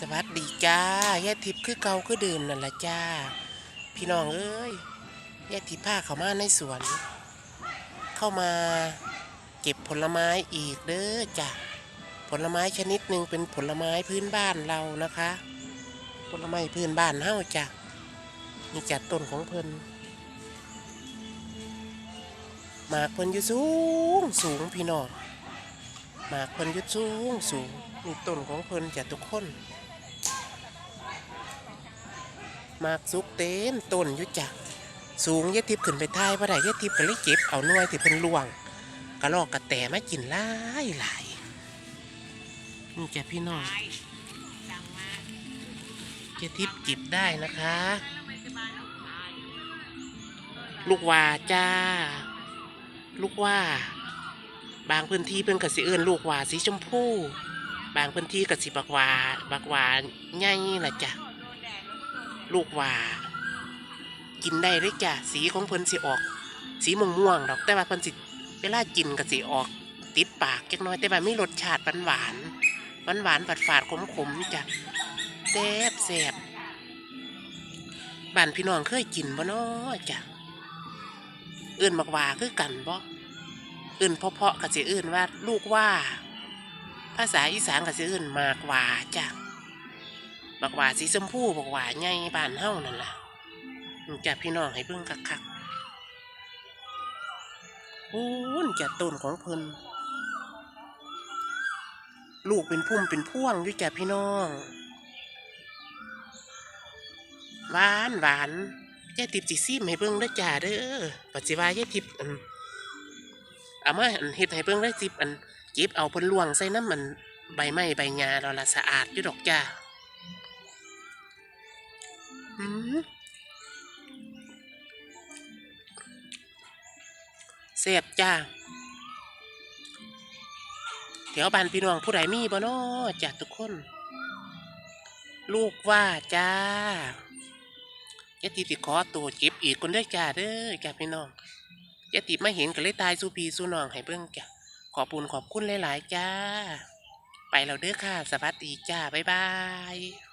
สวัสดีจ้าแย่ทิพย์คือเกาคือเดิมนั่นละจ้า พี่น้องเอ้ยแย่ทิพย์พาเขามาในสวน เข้ามาเก็บผลไม้อีกเด้อจ้ะผลไม้ชนิดหนึ่งเป็นผลไม้พื้นบ้านเรานะคะ ผลไม้พื้นบ้านเฮาจ้ะนี่จัดต้นของเพิ่นหมากเพิ่นอยู่สูงสูงพี่น้อง หมากเพิ่นยู่สูงสูงนี่ต้นของเพิ่นจะทุกคนหมากสุกเต็มต้นยู่จ้ะสูงยะทิพย์ขึ้นไปท้ายบ่ได้ยะทิพย์ก็เลยเก็บเอาหน่วยที่เพิ่นล่วงกระลอกกระแตมากินหลายหลายนี่จ้ะพี่น้องเจทิปจิบได้นะคะ ลูกว่าจ้า ลูกว่า บางพื้นที่เป็นกสิเอินลูกว่าสีชมพูบางพื้นที่กสิบักหวาบักหวาใหญ่ละจ้ะลูกว่ากินได้เลยจ้ะสีของเพิ่นสิออก สีม่วงม่วงดอกแต่ว่าเพิ่นสิเวลากินก็สิออก ติดปากจักน้อยแต่ว่ามีรสชาติหวานหวานหวานๆฝาดฝาดขมขมๆจ้ะแซ่บแซ่บบ้านพี่น้องเคยกินบ่น้อจ้ะเอื่นบักหว่าคือกันบ่ เอื่นเพาะๆก็สิเอื่นว่าลูกว่า ภาษาอีสานก็สิเอื่นมากหว่าจ้ะบักหว่าสีชมพูบักหว่าใหญ่บ้านเฮานั่นล่ะนี่จ้ะพี่น้องให้เบิ่งคักๆอู้นจะต้นของเพิ่นลูกเป็นพุ่มเป็นพ่วงด้วยจ้ะพี่น้องหวานหวานยายทิพย์สิซิมให้เบิ่งเด้อจ้าเด้อปัจจิวายายทิพย์ เอามาอันเฮ็ดให้เบิ่งได้สิบอันเก็บเอาเพิ่นลวงใส่น้ำมันใบไม้ใบหญ้าแล้วล่ะสะอาดอยู่ดอกจ้าหืมแซ่บจ้าเดี๋ยวบ้านพี่น้องผู้ใดมีบ่น้อจ้ะทุกคน ลูกว่าจ้ายายติสิขอตัวเก็บอีกคนได้อจ้าเด้อจ้าพี่น้อง ยายติมาเห็นก็เลยตายสู้พี่สู้น้องให้เบิ่งจ้ะขอบคุญขอบคุณหลาย ๆ จ้า ไปแล้วเด้อค่ะ สวัสดีจ้า บ๊ายบาย